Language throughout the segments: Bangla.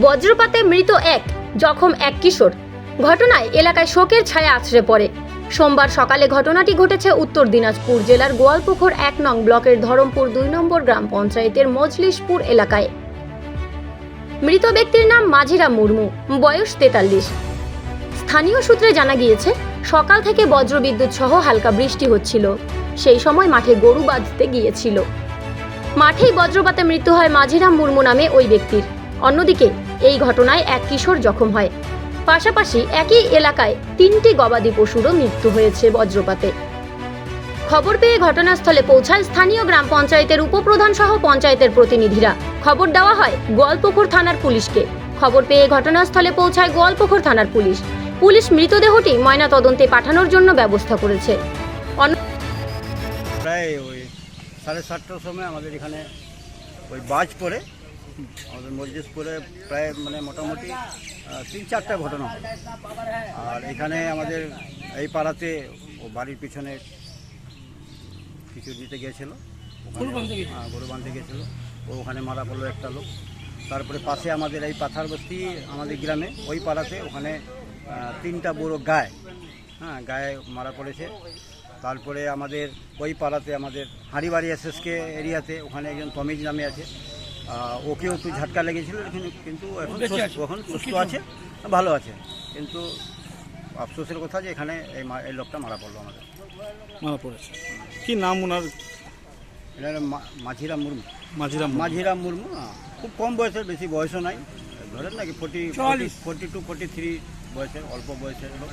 বজ্রপাতে মৃত এক জখম এক কিশোর। ঘটনায় এলাকায় শোকের ছায়া আছড়ে পড়ে। সোমবার সকালে ঘটনাটি ঘটেছে উত্তর দিনাজপুর জেলার গোয়ালপুকুর এক নং ব্লকের ধরমপুর দুই নম্বর গ্রাম পঞ্চায়েতের মজলিশপুর এলাকায়। মৃত ব্যক্তির নাম মাঝিরাম মুর্মু, বয়স তেতাল্লিশ। স্থানীয় সূত্রে জানা গিয়েছে, সকাল থেকে বজ্রবিদ্যুৎ সহ হালকা বৃষ্টি হচ্ছিল। সেই সময় মাঠে গরু বাঁধতে গিয়েছিল। মাঠেই বজ্রপাতে মৃত্যু হয় মাঝিরাম মুর্মু নামে ওই ব্যক্তির। অন্যদিকে এই ঘটনায় এক কিশোর জখম হয়। পাশাপাশি একই এলাকায় তিনটি গবাদি পশুরও মৃত্যু হয়েছে বজ্রপাতে। খবর পেয়ে ঘটনাস্থলে পৌঁছায় স্থানীয় গ্রাম পঞ্চায়েতের উপপ্রধান সহ পঞ্চায়েতের প্রতিনিধিরা। খবর দেওয়া হয় গোয়ালপুকুর থানার পুলিশকে। খবর পেয়ে ঘটনাস্থলে পৌঁছায় গোয়ালপুকুর থানার পুলিশ। পুলিশ মৃতদেহটি ময়নাতদন্তে পাঠানোর জন্য ব্যবস্থা করেছে। প্রায় ওই সাড়ে সাতটার সময় আমাদের এখানে ওই বাজ পড়ে। আমাদের মসজিদ প্রায় মানে মোটামুটি তিন চারটা ঘটনা হলো আর এখানে আমাদের এই পাড়াতে ও বাড়ির পিছনে কিছু দিতে গিয়েছিল হ্যাঁ, গরু বাঁধতে গিয়েছিল ও ওখানে মারা পড়ল একটা লোক। তারপরে পাশে আমাদের এই পাথার বস্তি আমাদের গ্রামে ওই পাড়াতে ওখানে তিনটা বড় গায়ে হ্যাঁ গায়ে মারা পড়েছে। তারপরে আমাদের ওই পাড়াতে আমাদের হাঁড়িবাড়ি এসএসকে এরিয়াতে ওখানে একজন তমিজ নামে আছে। ওকেও একটু ঝাটকা লেগেছিল কিন্তু- কিন্তু এখন সুস্থ- এখন সুস্থ আছে ভালো আছে। কিন্তু আফসোসের কথা যে এখানে এই মা- এই লোকটা মারা পড়ল আমাদের। মারা পড়েছে। কি নাম ওনার? এটা মাঝিরাম মুর্মু। মাঝিরাম মাঝিরাম মুর্মু হ্যাঁ। খুব কম বয়সের বেশি বয়সও নাই। ধরেন নাকি forty forty two forty three বয়সের অল্প বয়সের লোক।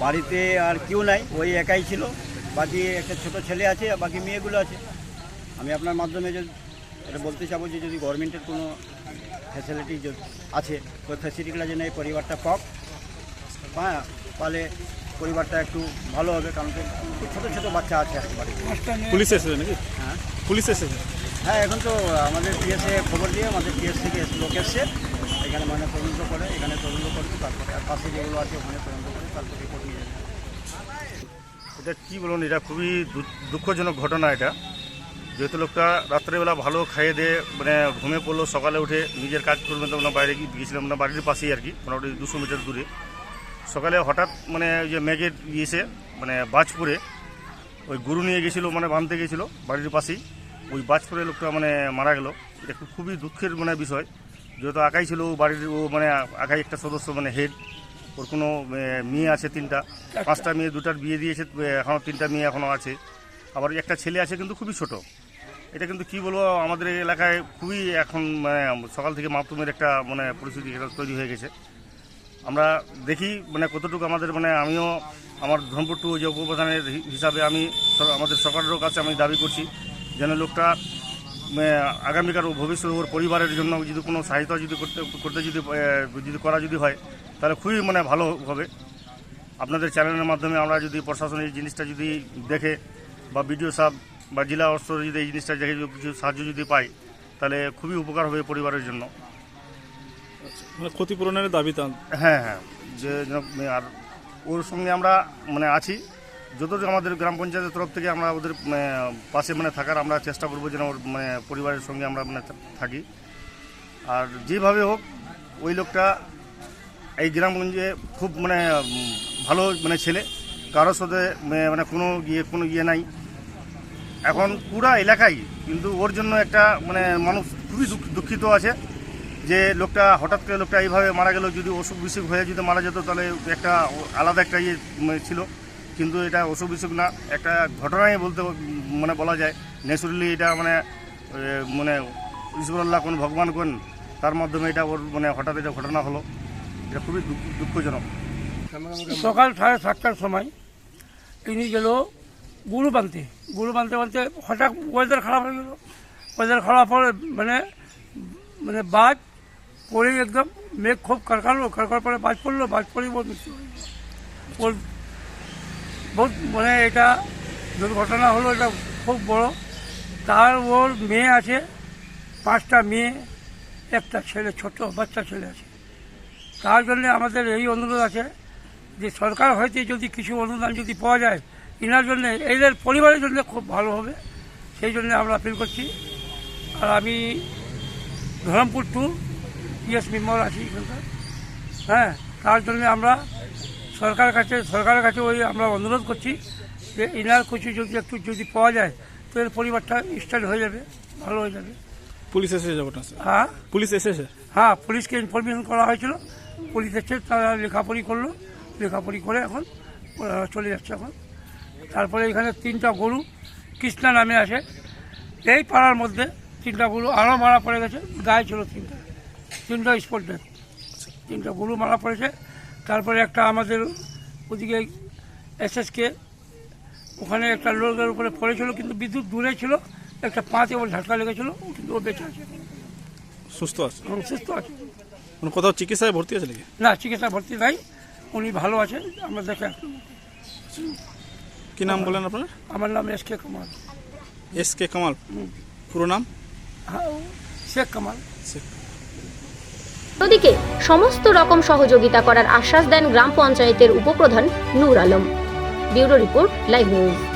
বাড়িতে আর কেউ নাই ওই একাই ছিল। বাকি একটা ছোট ছেলে আছে বাকি মেয়েগুলো আছে। আমি আপনার মাধ্যমে যে এটা বলতে চাবো যে যদি গভর্নমেন্টের কোনো ফ্যাসিলিটি আছে ওই ফ্যাসিলিটিগুলো যেন এই পরিবারটা পাক। হ্যাঁ তাহলে পরিবারটা একটু ভালো হবে কারণ কি ছোটো ছোটো বাচ্চা আছে কি পুলিশ এসেছে নাকি? হ্যাঁ। পুলিশ এসেছে? হ্যাঁ এখন তো আমাদের পিএসএ খবর দিয়ে আমাদের পিএস থেকে এস- লোক এসছে। এখানে মানে তদন্ত করে এখানে তদন্ত করবে তারপরে আর পাশে যেগুলো আছে ওখানে তদন্ত করে তারপরে রিপোর্ট নিয়ে যাবে। এটা কী বলুন এটা খুবই দু- দুঃখজনক ঘটনা এটা। যেহেতু লোকটা রাত্রেবেলা ভালো খাইয়ে দিয়ে মানে ঘুমে পড়ল সকালে উঠে নিজের কাজ করবেন তো আমরা বাইরে গিয়েছিলাম না বাড়ির পাশেই আর কি মোটামুটি দুশো মিটার দূরে। সকালে হঠাৎ মানে ওই যে মেঘের ইয়েছে মানে বাজপুরে ওই গরু নিয়ে গেছিল মানে বাঁধতে গেছিল বাড়ির পাশেই। ওই বাজপুরে লোকটা মানে মারা গেল। এটা খুব- খুবই দুঃখের মানে বিষয়। যেহেতু আঁকাই ছিল ও বাড়ির ও মানে আঁকাই একটা সদস্য মানে হেড। ওর কোনো মেয়ে আছে তিনটা পাঁচটা মেয়ে দুটার বিয়ে দিয়েছে এখনও তিনটা মেয়ে এখনও আছে। আবার একটা ছেলে আছে কিন্তু খুবই ছোট। এটা কিন্তু কি বলব, আমাদের এলাকায় খুবই এখন মানে সকাল থেকে মাতৃমের একটা মানে পরিস্থিতি এটা তৈরি হয়ে গেছে। আমরা দেখি মানে কতটুকু আমাদের মানে আমিও আমার ধর্মপুর টু যে উপপ্রধানের হিসাবে আমি আমাদের সরকারের কাছে আমি দাবি করছি, যেন লোকটা আগামীকাল ভবিষ্যৎ ওর পরিবারের জন্য যদি কোনো সহায়তা যদি করতে করতে যদি যদি করা যদি হয়, তাহলে খুবই মানে ভালো হবে। আপনাদের চ্যানেলের মাধ্যমে আমরা যদি প্রশাসন এই জিনিসটা যদি দেখে বা বিডিও সাহেব বা জেলা স্তরে যদি এই জিনিসটা দেখে যদি কিছু সাহায্য যদি পাই তাহলে খুবই উপকার হবে পরিবারের জন্য। মানে ক্ষতিপূরণের দাবি তান হ্যাঁ হ্যাঁ। যে যেন- আর ওর সঙ্গে আমরা মানে আছি। যতটুকু আমাদের গ্রাম পঞ্চায়েতের তরফ থেকে আমরা ওদের মানে, পাশে মানে থাকার আমরা চেষ্টা করব যেন ওর মানে পরিবারের সঙ্গে আমরা মানে থাকি। আর যেভাবে হোক ওই লোকটা এই গ্রামগঞ্জে খুব মানে ভালো মানে ছেলে। কারোর সাথে মানে- মানে কোনো ইয়ে কোনো ইয়ে নাই। এখন পুরা এলাকায় কিন্তু ওর জন্য একটা মানে মানুষ খুবই দুঃখ- দুঃখিত আছে যে লোকটা হঠাৎ করে লোকটা এইভাবে মারা গেল যদি অসুখ বিসুখ হয়ে যদি মারা যেত তাহলে একটা আলাদা একটা ইয়ে উম, ছিল। কিন্তু এটা অসুখ বিসুখ না একটা ঘটনাই বলতে মানে বলা যায়। ন্যাচুরালি এটা মানে মানে ঈশ্বরল্লাহ কোন ভগবান কোন তার মাধ্যমে এটা ওর মানে হঠাৎ এটা ঘটনা হলো। এটা খুবই দুঃখ- দুঃখজনক। সকাল সাড়ে সাতটার সময় তিনি গেল গরু বাঁধতে গরু বাঁধতে বাঁধতে হঠাৎ ওয়েদার খারাপ হয়ে গেল। ওয়েদার খারাপ হলে মানে মানে বাজ পড়ে একদম মেঘ খুব কারকালো কারকার পরে বাজ পড়ল, বাজ হয়ে গেল। ওর বহুত মানে এটা দুর্ঘটনা হলো, এটা খুব বড়। তার ওর মেয়ে আছে, পাঁচটা মেয়ে, একটা ছেলে, ছোট বাচ্চা ছেলে আছে। তার জন্য আমাদের এই অনুরোধ আছে যে সরকার হইতে যদি কিছু অনুদান যদি পাওয়া যায় এনার জন্য এদের পরিবারের জন্য খুব ভালো হবে। সেই জন্য আমরা আপিল করছি। আর আমি ধরমপুর টু পিএস মেম্বার আছি এখানকার। হ্যাঁ তার জন্য আমরা সরকারের কাছে সরকারের কাছে ওই আমরা অনুরোধ করছি যে ইনার কিছু যদি একটু যদি পাওয়া যায় তো এর পরিবারটা স্টার্ট হয়ে যাবে ভালো হয়ে যাবে। পুলিশ এসেছে ঘটনা হ্যাঁ? পুলিশ এসেছে হ্যাঁ পুলিশকে ইনফরমেশন করা হয়েছিল। পুলিশ এসে তারা লেখাপড়ি করল। লেখাপড়ি করে এখন চলে যাচ্ছে এখন। তারপরে এখানে তিনটা গরু কৃষ্ণা নামে আসে। এই পাড়ার মধ্যে তিনটা গরু আরও মারা পড়ে গেছে গায়ে ছিল তিনটা। তিনটা স্পট ডেথ। তিনটা গরু মারা পড়েছে। তারপরে একটা আমাদের ওদিকে এসএসকে ওখানে একটা লোকের উপরে পড়েছিল কিন্তু বিদ্যুৎ দূরে ছিল। একটা পাঁচ এবং ঝাটকা লেগেছিল কিন্তু ও বেঁচে আছে। সুস্থ আছে? এবং সুস্থ আছে। কোথাও চিকিৎসায় ভর্তি আছে নাকি? না চিকিৎসায় ভর্তি নাই। উনি ভালো আছেন আমরা দেখে কি নাম বলেন আপনার? আমার নাম S K Kamal. S K Kamal. পুরো নাম? শেখ কামাল। অন্যদিকে সমস্ত রকম সহযোগিতা করার আশ্বাস দেন গ্রাম পঞ্চায়েতের উপপ্রধান Noor Alam. Bureau report live news.